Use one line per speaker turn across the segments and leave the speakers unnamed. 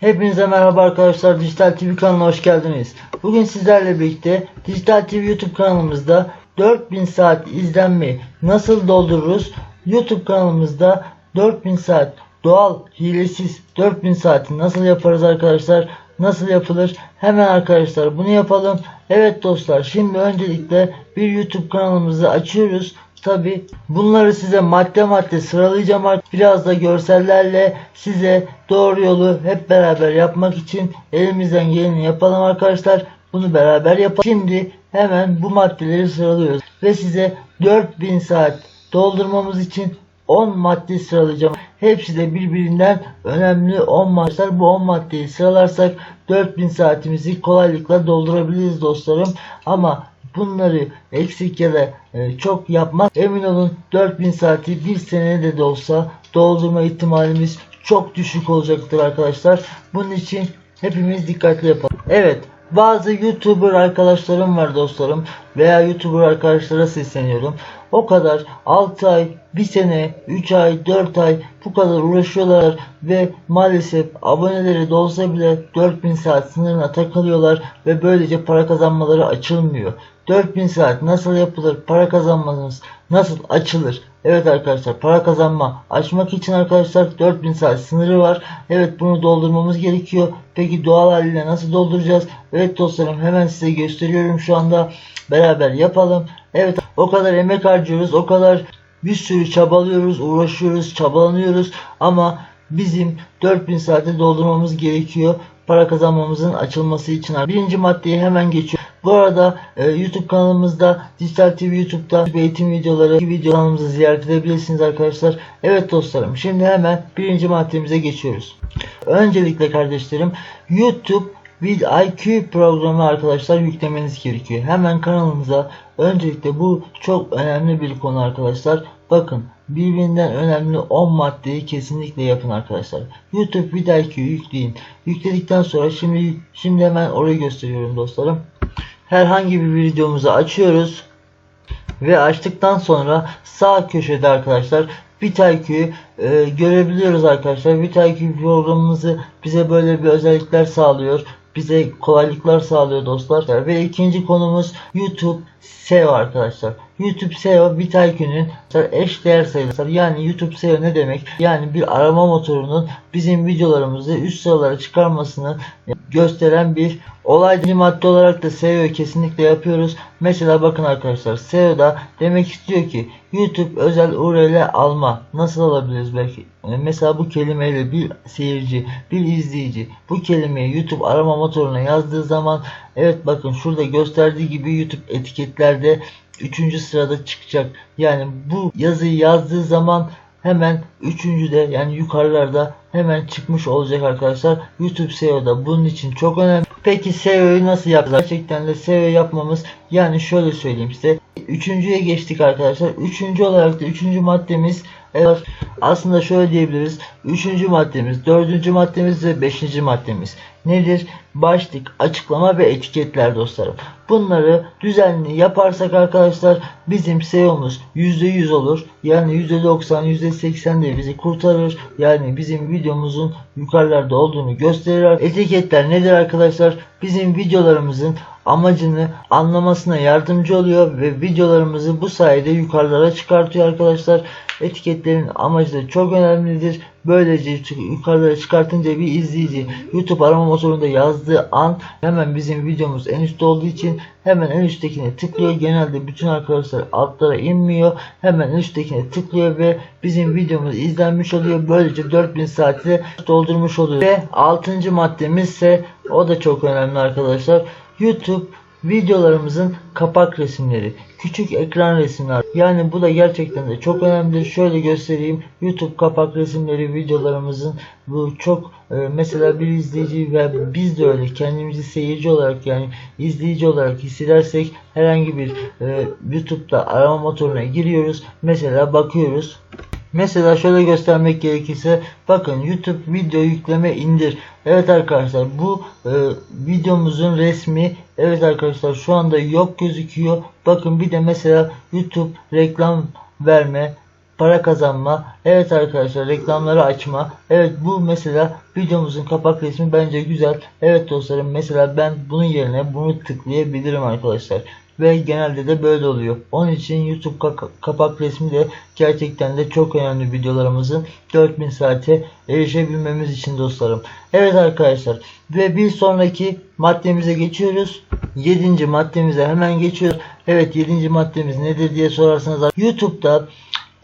Hepinize merhaba arkadaşlar. Dijital TV kanalına hoş geldiniz. Bugün sizlerle birlikte Dijital TV YouTube kanalımızda 4000 saat izlenmeyi nasıl doldururuz? YouTube kanalımızda 4000 saat doğal hilesiz 4000 saati nasıl yaparız arkadaşlar? Nasıl yapılır? Hemen arkadaşlar bunu yapalım. Evet dostlar şimdi öncelikle bir YouTube kanalımızı açıyoruz. Tabi bunları size madde madde sıralayacağım biraz da görsellerle size doğru yolu hep beraber yapmak için elimizden geleni yapalım arkadaşlar. Bunu beraber yapalım. Şimdi hemen bu maddeleri sıralıyoruz ve size 4000 saat doldurmamız için 10 madde sıralayacağım. Hepsi de birbirinden önemli 10 maddeler. Bu 10 maddeyi sıralarsak 4000 saatimizi kolaylıkla doldurabiliriz dostlarım. Ama bunları eksik ya da e, çok yapmaz. Emin olun 4000 saati bir senede de olsa doldurma ihtimalimiz çok düşük olacaktır arkadaşlar. Bunun için hepimiz dikkatli yapalım. Evet bazı YouTuber arkadaşlarım var dostlarım veya YouTuber arkadaşlara sesleniyorum. O kadar 6 ay, 1 sene, 3 ay, 4 ay bu kadar uğraşıyorlar ve maalesef aboneleri de olsa bile 4000 saat sınırına takılıyorlar ve böylece para kazanmaları açılmıyor. 4000 saat nasıl yapılır? Para kazanmanız nasıl açılır? Evet arkadaşlar para kazanma açmak için arkadaşlar 4000 saat sınırı var. Evet bunu doldurmamız gerekiyor. Peki doğal haliyle nasıl dolduracağız? Evet dostlarım hemen size gösteriyorum şu anda. Beraber yapalım. Evet o kadar emek harcıyoruz. O kadar bir sürü çabalıyoruz, uğraşıyoruz, çabalanıyoruz ama bizim 4000 saate doldurmamız gerekiyor para kazanmamızın açılması için. Birinci maddeye hemen geçiyor. Bu arada e, YouTube kanalımızda Dijital TV YouTube'da eğitim videoları video kanalımızı ziyaret edebilirsiniz arkadaşlar. Evet dostlarım şimdi hemen birinci maddemize geçiyoruz. Öncelikle kardeşlerim YouTube With IQ programı arkadaşlar yüklemeniz gerekiyor. Hemen kanalımıza öncelikle bu çok önemli bir konu arkadaşlar. Bakın birbirinden önemli 10 maddeyi kesinlikle yapın arkadaşlar. YouTube With IQ'yu yükleyin. Yükledikten sonra şimdi şimdi hemen orayı gösteriyorum dostlarım. Herhangi bir videomuzu açıyoruz. Ve açtıktan sonra sağ köşede arkadaşlar BitIQ'yu e, görebiliyoruz arkadaşlar. BitIQ programımızı bize böyle bir özellikler sağlıyor bize kolaylıklar sağlıyor dostlar. Ve ikinci konumuz YouTube SEO arkadaşlar. YouTube SEO BitIQ'nun eş değer sayıları. Yani YouTube SEO ne demek? Yani bir arama motorunun bizim videolarımızı üst sıralara çıkarmasını gösteren bir olay madde olarak da SEO kesinlikle yapıyoruz. Mesela bakın arkadaşlar SEO'da demek istiyor ki YouTube özel URL alma. Nasıl alabiliriz belki? Mesela bu kelimeyle bir seyirci, bir izleyici bu kelimeyi YouTube arama motoruna yazdığı zaman evet bakın şurada gösterdiği gibi YouTube etiketlerde 3. sırada çıkacak. Yani bu yazıyı yazdığı zaman hemen üçüncüde yani yukarılarda hemen çıkmış olacak arkadaşlar. YouTube SEO'da bunun için çok önemli. Peki SEO'yu nasıl yapacağız? Gerçekten de SEO yapmamız yani şöyle söyleyeyim size. Üçüncüye geçtik arkadaşlar. Üçüncü olarak da üçüncü maddemiz Evet aslında şöyle diyebiliriz. Üçüncü maddemiz, dördüncü maddemiz ve beşinci maddemiz nedir? Başlık, açıklama ve etiketler dostlarım. Bunları düzenli yaparsak arkadaşlar bizim SEO'muz %100 olur. Yani %90, %80 de bizi kurtarır. Yani bizim videomuzun yukarılarda olduğunu gösterir. Etiketler nedir arkadaşlar? Bizim videolarımızın amacını anlamasına yardımcı oluyor ve videolarımızı bu sayede yukarılara çıkartıyor arkadaşlar. Etiketlerin amacı da çok önemlidir. Böylece yukarılara çıkartınca bir izleyici YouTube arama motorunda yazdığı an hemen bizim videomuz en üstte olduğu için hemen en üsttekine tıklıyor. Genelde bütün arkadaşlar altlara inmiyor. Hemen en üsttekine tıklıyor ve bizim videomuz izlenmiş oluyor. Böylece 4000 saati doldurmuş oluyor. Ve 6. maddemiz ise o da çok önemli arkadaşlar. YouTube videolarımızın kapak resimleri, küçük ekran resimler. Yani bu da gerçekten de çok önemlidir. Şöyle göstereyim. YouTube kapak resimleri videolarımızın bu çok e, mesela bir izleyici ve biz de öyle kendimizi seyirci olarak yani izleyici olarak hissedersek herhangi bir e, YouTube'da arama motoruna giriyoruz. Mesela bakıyoruz. Mesela şöyle göstermek gerekirse bakın YouTube video yükleme indir. Evet arkadaşlar bu e, videomuzun resmi evet arkadaşlar şu anda yok gözüküyor. Bakın bir de mesela YouTube reklam verme para kazanma, evet arkadaşlar reklamları açma. Evet bu mesela videomuzun kapak resmi bence güzel. Evet dostlarım mesela ben bunun yerine bunu tıklayabilirim arkadaşlar. Ve genelde de böyle oluyor. Onun için YouTube ka- kapak resmi de gerçekten de çok önemli videolarımızın 4000 saate erişebilmemiz için dostlarım. Evet arkadaşlar ve bir sonraki maddemize geçiyoruz. 7. maddemize hemen geçiyoruz. Evet 7. maddemiz nedir diye sorarsanız YouTube'da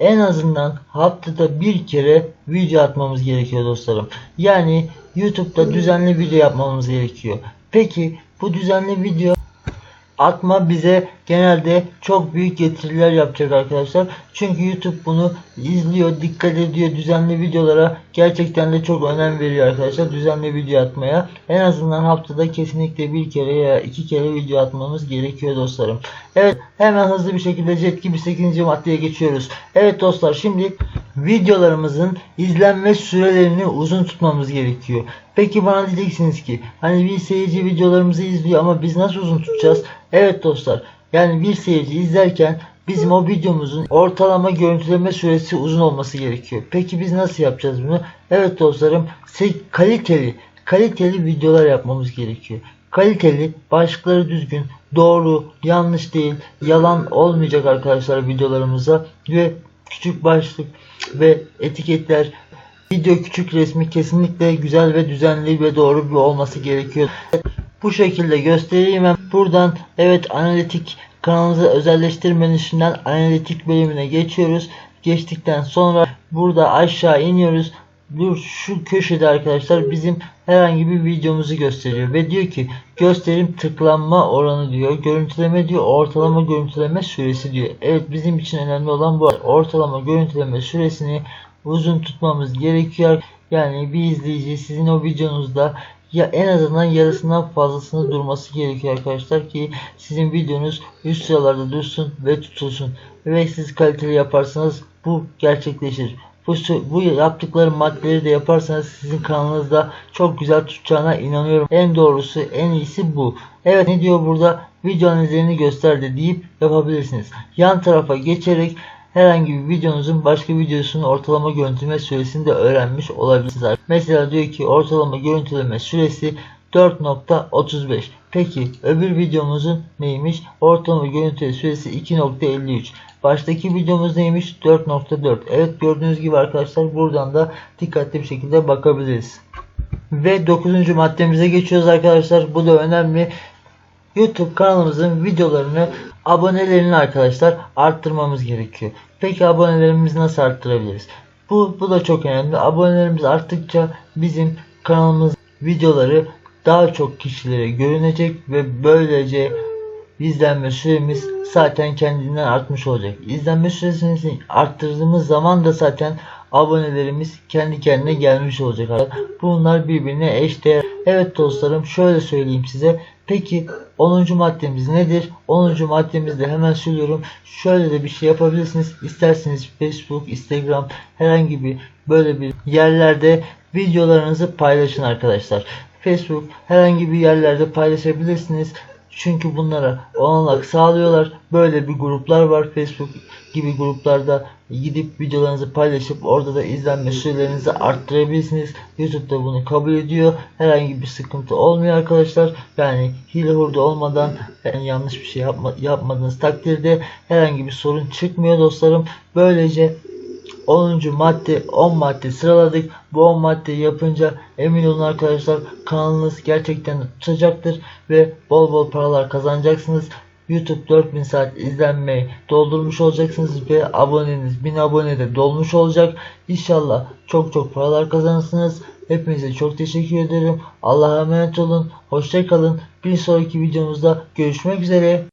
en azından haftada bir kere video atmamız gerekiyor dostlarım. Yani YouTube'da düzenli video yapmamız gerekiyor. Peki bu düzenli video atma bize genelde çok büyük getiriler yapacak arkadaşlar. Çünkü YouTube bunu izliyor, dikkat ediyor düzenli videolara. Gerçekten de çok önem veriyor arkadaşlar düzenli video atmaya. En azından haftada kesinlikle bir kere ya iki kere video atmamız gerekiyor dostlarım. Evet hemen hızlı bir şekilde jet gibi 8. maddeye geçiyoruz. Evet dostlar şimdi videolarımızın izlenme sürelerini uzun tutmamız gerekiyor. Peki bana diyeceksiniz ki hani bir seyirci videolarımızı izliyor ama biz nasıl uzun tutacağız? Evet dostlar yani bir seyirci izlerken bizim o videomuzun ortalama görüntüleme süresi uzun olması gerekiyor. Peki biz nasıl yapacağız bunu? Evet dostlarım kaliteli kaliteli videolar yapmamız gerekiyor. Kaliteli, başlıkları düzgün, doğru, yanlış değil, yalan olmayacak arkadaşlar videolarımıza ve küçük başlık ve etiketler Video küçük resmi kesinlikle güzel ve düzenli ve doğru bir olması gerekiyor. Bu şekilde göstereyim. Buradan evet analitik kanalımızı özelleştirme menüsünden analitik bölümüne geçiyoruz. Geçtikten sonra burada aşağı iniyoruz. Bu şu köşede arkadaşlar bizim herhangi bir videomuzu gösteriyor ve diyor ki gösterim tıklanma oranı diyor. Görüntüleme diyor ortalama görüntüleme süresi diyor. Evet bizim için önemli olan bu. Ortalama görüntüleme süresini uzun tutmamız gerekiyor. Yani bir izleyici sizin o videonuzda ya en azından yarısından fazlasını durması gerekiyor arkadaşlar ki sizin videonuz üst sıralarda dursun ve tutulsun. Ve siz kaliteli yaparsanız bu gerçekleşir. Bu, bu yaptıkları maddeleri de yaparsanız sizin kanalınızda çok güzel tutacağına inanıyorum. En doğrusu en iyisi bu. Evet ne diyor burada? Video analizlerini gösterdi deyip yapabilirsiniz. Yan tarafa geçerek herhangi bir videonuzun başka videosunun ortalama görüntüleme süresini de öğrenmiş olabilirsiniz. Mesela diyor ki ortalama görüntüleme süresi 4.35. Peki öbür videomuzun neymiş? Ortalama görüntüleme süresi 2.53. Baştaki videomuz neymiş? 4.4. Evet gördüğünüz gibi arkadaşlar buradan da dikkatli bir şekilde bakabiliriz. Ve 9. maddemize geçiyoruz arkadaşlar. Bu da önemli. YouTube kanalımızın videolarını abonelerini arkadaşlar arttırmamız gerekiyor. Peki abonelerimizi nasıl arttırabiliriz? Bu, bu da çok önemli. Abonelerimiz arttıkça bizim kanalımız videoları daha çok kişilere görünecek ve böylece izlenme süremiz zaten kendinden artmış olacak. İzlenme süresini arttırdığımız zaman da zaten abonelerimiz kendi kendine gelmiş olacak. Bunlar birbirine eşdeğer. Evet dostlarım şöyle söyleyeyim size. Peki 10. maddemiz nedir? 10. maddemizde hemen söylüyorum. Şöyle de bir şey yapabilirsiniz. İsterseniz Facebook, Instagram herhangi bir böyle bir yerlerde videolarınızı paylaşın arkadaşlar. Facebook herhangi bir yerlerde paylaşabilirsiniz. Çünkü bunlara olanak sağlıyorlar. Böyle bir gruplar var. Facebook gibi gruplarda gidip videolarınızı paylaşıp orada da izlenme sürelerinizi arttırabilirsiniz. YouTube da bunu kabul ediyor. Herhangi bir sıkıntı olmuyor arkadaşlar. Yani hile hurda olmadan yani yanlış bir şey yapma, yapmadığınız takdirde herhangi bir sorun çıkmıyor dostlarım. Böylece 10. madde 10 madde sıraladık. Bu 10 maddeyi yapınca emin olun arkadaşlar kanalınız gerçekten tutacaktır ve bol bol paralar kazanacaksınız. YouTube 4000 saat izlenmeyi doldurmuş olacaksınız ve aboneniz 1000 abone de dolmuş olacak. İnşallah çok çok paralar kazanırsınız. Hepinize çok teşekkür ederim. Allah'a emanet olun. Hoşçakalın. Bir sonraki videomuzda görüşmek üzere.